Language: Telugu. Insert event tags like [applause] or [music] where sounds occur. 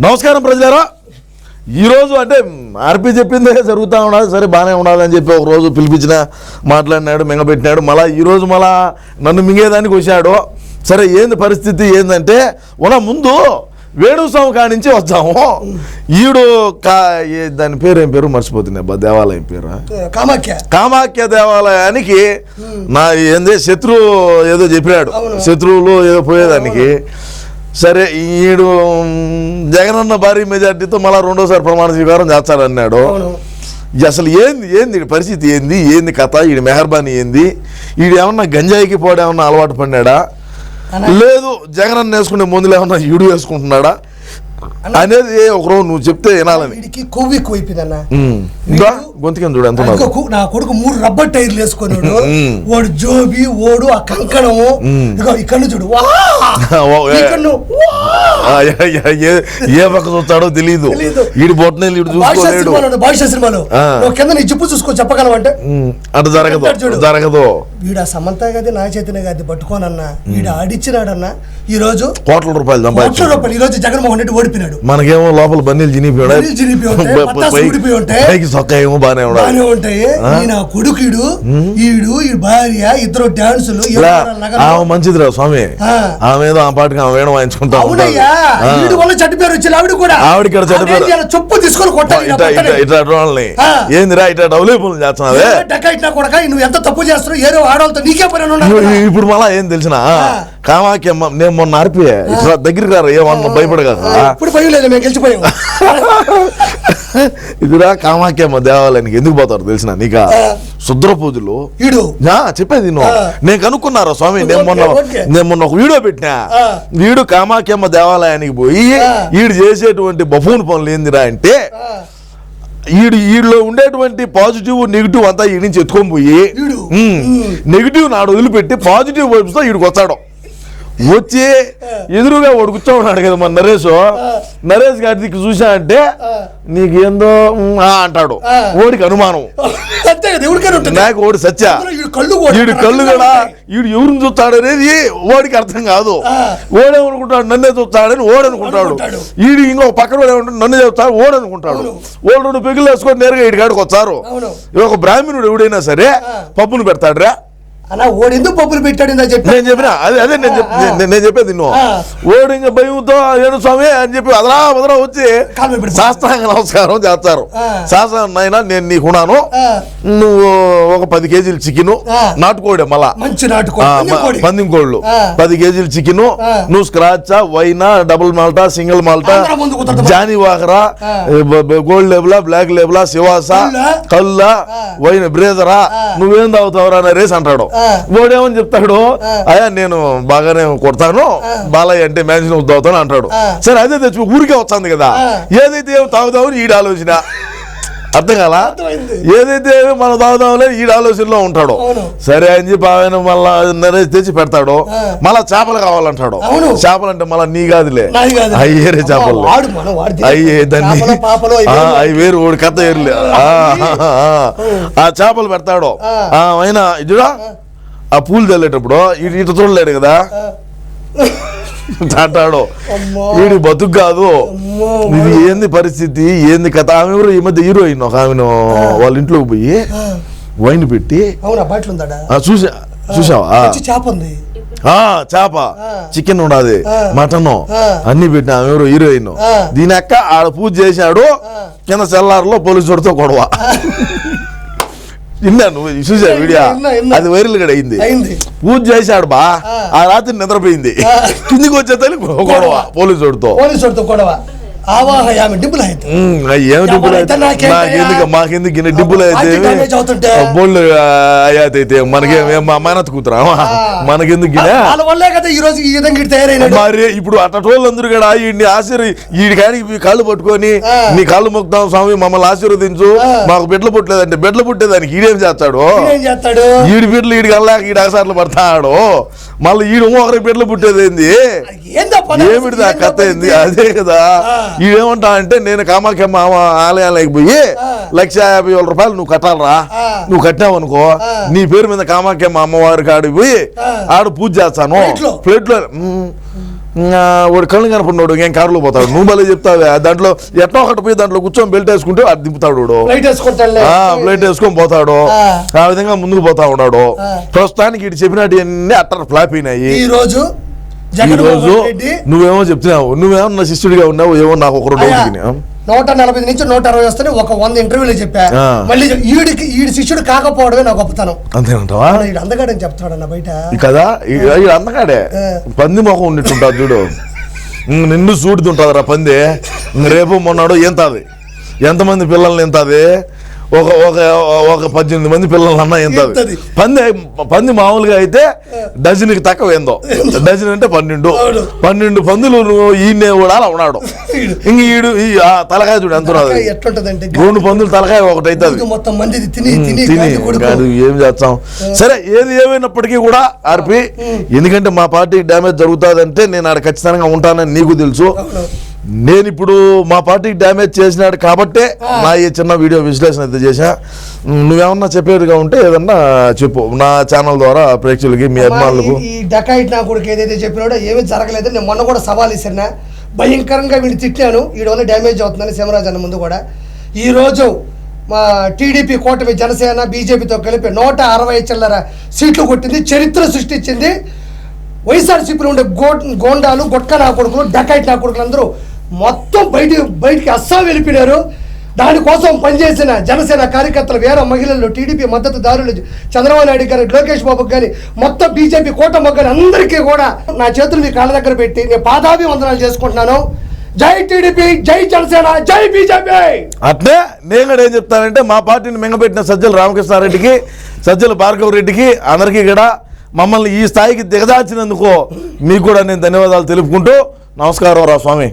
నమస్కారం ప్రజలారా. ఈరోజు అంటే ఆర్పి చెప్పిందే జరుగుతూ ఉన్నది సరే బాగానే ఉండాలని చెప్పి ఒక రోజు పిలిపించిన మాట్లాడినాడు మింగపెట్టినాడు మళ్ళా ఈరోజు మళ్ళా నన్ను మింగేదానికి వచ్చాడు. సరే ఏంది పరిస్థితి ఏందంటే ఉన్న ముందు వేణుస్వామి కాడి నుంచి వచ్చాము ఈడు కా దాని పేరు ఏం పేరు మర్చిపోతున్నా అబ్బా, దేవాలయం పేరు? కామాఖ్య. కామాఖ్య దేవాలయానికి నా ఏంది శత్రు ఏదో చెప్పాడు. శత్రువులు ఏదో పోయేదానికి. సరే ఈడు జగనన్న భారీ మెజార్టీతో మళ్ళీ రెండోసారి ప్రమాణ స్వీకారం చేస్తాడన్నాడు అసలు ఏంది ఏంది పరిస్థితి ఏంది ఏంది కథ ఈడి మెహర్బానీ ఏంది ఈడు ఏమన్నా గంజాయికి పోవడం ఏమన్నా అలవాటు పడినాడా. లేదు జగనన్న వేసుకునే మందులు ఏమన్నా ఈడు వేసుకుంటున్నాడా? అనేది ఒకరోజు నువ్వు చెప్తే వినాలని. వీడికి కొవ్వు ఎక్కువ అయిపోయిందన్న చూడు ఎంత నా కొడుకు మూడు రబ్బర్ టైర్లు వేసుకున్నాడు. మ్మ్. వాడు జోబి ఓడు ఆ కంకణము. ఇక్కడ చూడు. [laughs] ఏ. పక్క చూస్తాడో. ఈడు బొట్టనేలు ఈడు బాద్షా చూసుకోలేడు. బాద్షా సినిమాలో. కింద నీ జిప్పు చూసుకో చెప్పగలవంటే ఉమ్, అటు జరగదు. జరగదు. వీడు ఆ సమంత గది నా చేతిన గది పట్టుకోనన్నా. వీడు ఆడిచ్చినాడన్న. ఈ రోజు కోట్ల రూపాయలు కోట్ల రూపాయలు. ఈ రోజు జగన్మోహన్ రెడ్డి ఓడిపోయినాడు మనకేమో లోపల బన్నీలు. పైకి సొక్క ఏమో బానే బాగానే ఉంటాయి. నా కొడుకుడు ఈడు ఈ భార్య ఇద్దరు డాన్సులు. ఆమె మంచిదిరా స్వామి. ఆమె ఏదో ఆ పాటికి ఆమె వేణం వాయించుకుంటా. వీడు వల్ల చెడ్డ పేరు వచ్చింది ఆవిడ కూడా. ఆవిడకి కూడా చెడ్డ పేరు. ఆవిడ చెప్పు తీసుకొని కొట్టాలి ఇట్లా వాళ్ళని. ఏందిరా ఇట్లా డబ్బులు పనులు చేస్తున్నావే? ఏ డకాయిట్ నా కొడక నువ్వు ఎంత తప్పు చేస్తున్నావు ఏదో ఆడవాళ్ళతో నీకే పని. ఇప్పుడు మళ్ళా ఏం తెలిసిన కామాఖ్య అమ్మ, నేను మొన్న ఆర్పి ఇట్లా దగ్గరికి రారు ఏమన్నా భయపడగా ఇప్పుడు భయం లేదు మేము గెలిచిపోయాం ఇదిరా కామాఖ్యమ్మ దేవాలయానికి ఎందుకు పోతారు తెలిసిన నీకా. శుద్ర పూజలు చెప్పేది నువ్వు. నేను కనుక్కున్నారా స్వామి నేను మొన్న. నేను మొన్న ఒక వీడియో పెట్టినా. వీడు కామాఖ్యమ్మ దేవాలయానికి పోయి. వీడు చేసేటువంటి బఫూన్ పనులు ఏందిరా అంటే ఈడు ఈడులో ఉండేటువంటి పాజిటివ్ నెగిటివ్ అంతా ఈ నుంచి ఎత్తుకొని పోయి. నెగిటివ్ నాడు వదిలిపెట్టి పాజిటివ్ వైబ్స్తో ఈడికి వస్తాడు వచ్చి ఎదురుగా వాడు కూర్చోన్నాడు కదా మన నరేష్. నరేష్ గారికి చూసా అంటే నీకు ఏందో ఉమ్, ఆ అంటాడు. ఓడికి అనుమానం. నాకు ఓడి సత్య. వీడి కళ్ళు కూడా వీడు ఎవరిని చూస్తాడు అనేది ఓడికి అర్థం కాదు. ఓడేమనుకుంటాడు నన్నే చూస్తాడని ఓడనుకుంటాడు. వీడు ఇంకో పక్కన వాడు ఏమంటాడు? నన్ను చెప్తాడు ఓడనుకుంటాడు. ఓడు రెండు పెగులు వేసుకొని నేరుగా ఇటు కాడికి వచ్చారు అవును. ఒక బ్రాహ్మణుడు ఎవడైనా సరే. పప్పును పెడతాడురా. అన్న ఓడి ఎందుకు పప్పులు పెట్టాడు ఇందా చెప్పి నేను చెప్పిన అదే అదే నేను. నేను- చెప్పేది నువ్వు. ఓడు ఇంకా భయంతో ఏడు స్వామి అని చెప్పి అదరా వదరా వచ్చి. శాస్త్రాంగ నమస్కారం చేస్తారు ఆ. శాస్త్రాంగ నాయన నేను నీకున్నాను ఆ, నువ్వు ఒక పది కేజీలు చికెను. నాటుకోడే మళ్ళా మంచి నాటుకో ఆ, పందెం కోళ్ళు. పది కేజీలు చికెన్. నువ్వు స్క్రాచ్ వైనా డబుల్ మాల్టా సింగిల్ మాల్టా అందరం. జానీ వాకరా ఆ. గోల్డ్ లేబులా బ్లాక్ లేబులా శివాస కల్లా. వైన్ బ్రేజరా. నువ్వేం తాగుతావురా అని రేస్ అంటాడు. వాడేమని చెప్తాడు. అయ్యా నేను బాగానే కొడతాను. బాలయ్య అంటే మ్యాన్షన్ తాగుతాను అంటాడు. సరే అదే తెచ్చి ఊరికే వస్తుంది కదా. ఏదైతే ఏం తాగుతావని ఈడ ఆలోచన అర్థం కాలా. ఏదైతే ఏమో మనం తాగుదాంలే ఈ ఆలోచనలో ఉంటాడు. సరే అని చెప్పి ఆయన మళ్ళా నరేష్ తెచ్చి పెడతాడు. మళ్ళా చేపలు కావాలంటాడు. చేపలు అంటే మళ్ళా నీ కాదులే. అయ్యేరే చేపలు అయ్యే దాన్ని. అవి వేరు ఓడి కథ ఏరులే ఆ, చేపలు పెడతాడు ఆ. ఆ, అయినా ఇదిరా ఆ పూలు చల్లేటప్పుడు ఇటు ఇటు చూడలేడు కదా? అంటాడు. వీడి బతుకు కాదు. ఇది ఏంది పరిస్థితి? ఏంది కథ? ఆమె ఎవరు ఈ మధ్య హీరోయిన్ ఒక ఆమెను వాళ్ళ ఇంట్లోకి పోయి వైన్ పెట్టి చూసా చూసావా? చేప ఉంది. చేప. చికెన్ ఉండదు. మటన్. అన్ని పెట్టిన ఆమె ఎవరు హీరోయిన్. దీని అక్క ఆడ పూజ చేశాడు. కింద సెల్లార్లో పోలీసుడితో గొడవ. విన్నా నువ్వు చూసా వీడియో. అది వైరల్ కూడా అయింది. పూజ చేశాడు బా. ఆ. రాత్రి నిద్రపోయింది. కిందికి వచ్చేతల్లి గొడవ పోలీసుడితో పోలీసుడితో గొడవ ఆవాహయామి డిబ్బులు అయితే? మాకెందుకు గిన్నె మనకేం మా కూతురా? మనకెందుకు గిన్నె? వాళ్ళ వల్లే కదా ఈ రోజు ఈ విధంగా ఇటు తయారైనాడు. మరి ఇప్పుడు అట్టటోళ్ళందరూ కూడా ఈడి కాడికి కాళ్ళు పట్టుకొని. నీ కాళ్ళు మొక్కుతాం స్వామి మమ్మల్ని ఆశీర్వదించు. మాకు బిడ్డలు పుట్టలేదంటే బిడ్డలు పుట్టేదానికి ఈడేం చేస్తాడు? ఏం చేస్తాడు? ఈడి బిడ్డలు ఈడికి వెళ్ళాక ఈడు అగసార్లు పడతాడు. మళ్ళీ ఈడు ఒకరికి బిడ్డలు పుట్టేది ఏంది? ఏమిటిది ఆ కథ? ఏంది? అదే కదా. ఈడేమంటా అంటే నేను కామాఖ్యమ్మ ఆలయాలకు పోయి. లక్ష యాభై వేల రూపాయలు నువ్వు కట్టాలరా. నువ్వు కట్టావు అనుకో. నీ పేరు మీద కామాఖ్యమ్మ అమ్మవారి కాడికి పోయి. ఆడ పూజ చేస్తాను ప్లేట్లో? మ్మ్. వాడు కళ్ళు కనపడినాడు ఇంకేం కారులో పోతాడు నువ్వు మళ్ళీ చెప్తావే దాంట్లో ఎట్లా ఒకటి పోయి దాంట్లో కూర్చొని బెల్ట్ వేసుకుంటే అది దింపుతాడు వాడు లైట్ వేసుకుంటాడులే ఆ, ప్లేట్ వేసుకొని పోతాడు ఆ. విధంగా ముందుకు పోతా ఉన్నాడు. ప్రస్తుతానికి ఇటు చెప్పినట్టు అన్ని అట్టర్ ఫ్లాప్ అయినాయి ఈ రోజు ఈ రోజు నువ్వేమో చెప్తున్నావు. నువ్వేమో నా శిష్యుడిగా ఉన్నావు ఏమో నాకు ఒక రెండు నూట నలభై నుంచి నూట అరవై వస్తే ఒక వంద ఇంటర్వ్యూలు చెప్పా. మళ్ళీ ఈడికి ఈడి శిష్యుడు కాకపోవడమే నా గొప్పతనం. అంతేనంటావా? ఈడు అందగాడని చెప్తాడన్న బయట. కదా? ఈ- ఈ అందకాడే ఆ. పంది మొఖం ఉన్నట్టుంటుంది చూడు. నిన్ను చూడుతుంటుంది రా పంది. రేపు మొన్నాడు ఎంతది ఎంతమంది పిల్లల్ని ఎంతది ఒక ఒక ఒక పద్దెనిమిది మంది పిల్లల్ని అన్న ఎంతది? పంది పంది మామూలుగా అయితే డజన్కి తక్కువ ఏందో? డజన్ అంటే పన్నెండు. పన్నెండు పందులు ఈయనే కూడా ఉన్నాడు. ఇంక ఈడు ఈ తలకాయ చూడు ఎంత రెండు పందులు తలకాయ ఒకటి అవుతుంది ఇది మొత్తం మంది తిని ఏం చేస్తాం? సరే ఏది ఏమైనప్పటికీ కూడా ఆర్పి ఎందుకంటే మా పార్టీకి డ్యామేజ్ జరుగుతుందంటే నేను ఆడ ఖచ్చితంగా ఉంటానని నీకు తెలుసు. నేను ఇప్పుడు మా పార్టీకి డ్యామేజ్ చేసినాడు కాబట్టే నా ఈ చిన్న వీడియో విశ్లేషణ అయితే చేశా. నువ్వేమన్నా చెప్పేదిగా ఉంటే ఏదన్నా చెప్పు. నా ఛానల్ ద్వారా ప్రేక్షకులకి మీ అభిమానులకు. ఈ- డకాయిట్ నా కొడుకు ఏదైతే చెప్పినాడో ఏమీ జరగలేదు నేను మొన్న కూడా సవాల్ ఇస్తున్నా భయంకరంగా వీడిని తిట్టాను. వీడి వల్ల డ్యామేజ్ అవుతుందని శివరాజ్ అన్న ముందు కూడా. ఈ రోజు మా టీడీపీ కూటమి జనసేన బీజేపీతో కలిపి నూట అరవై చిల్లర సీట్లు కొట్టింది చరిత్ర సృష్టించింది. వైఎస్ఆర్సీపీలో ఉండే గో గోండాలు గొట్క నా కొడుకులు డకాయిట్ నా కొడుకులు అందరూ మొత్తం బయట బయటికి అస్సాం వెళ్ళిపోయారు దానికోసం పనిచేసిన జనసేన కార్యకర్తలు వేరే మహిళలు టీడీపీ మద్దతుదారులు చంద్రబాబు నాయుడు గారి లోకేష్ బాబు కానీ మొత్తం బీజేపీ కూటమి కానీ అందరికీ కూడా నా చేతులు మీ కాళ్ళ దగ్గర పెట్టి నేను పాదాభి వందనాలు చేసుకుంటున్నాను. జై టీడీపీ జై జనసేన జై బీజేపీ! అట్లే నేను కూడా ఏం చెప్తానంటే మా పార్టీని మింగపెట్టిన సజ్జల రామకృష్ణారెడ్డికి సజ్జల భార్గవ రెడ్డికి అందరికీ కూడా మమ్మల్ని ఈ స్థాయికి దిగదాచినందుకు మీకు కూడా నేను ధన్యవాదాలు తెలుపుకుంటూ నమస్కారం రా స్వామి.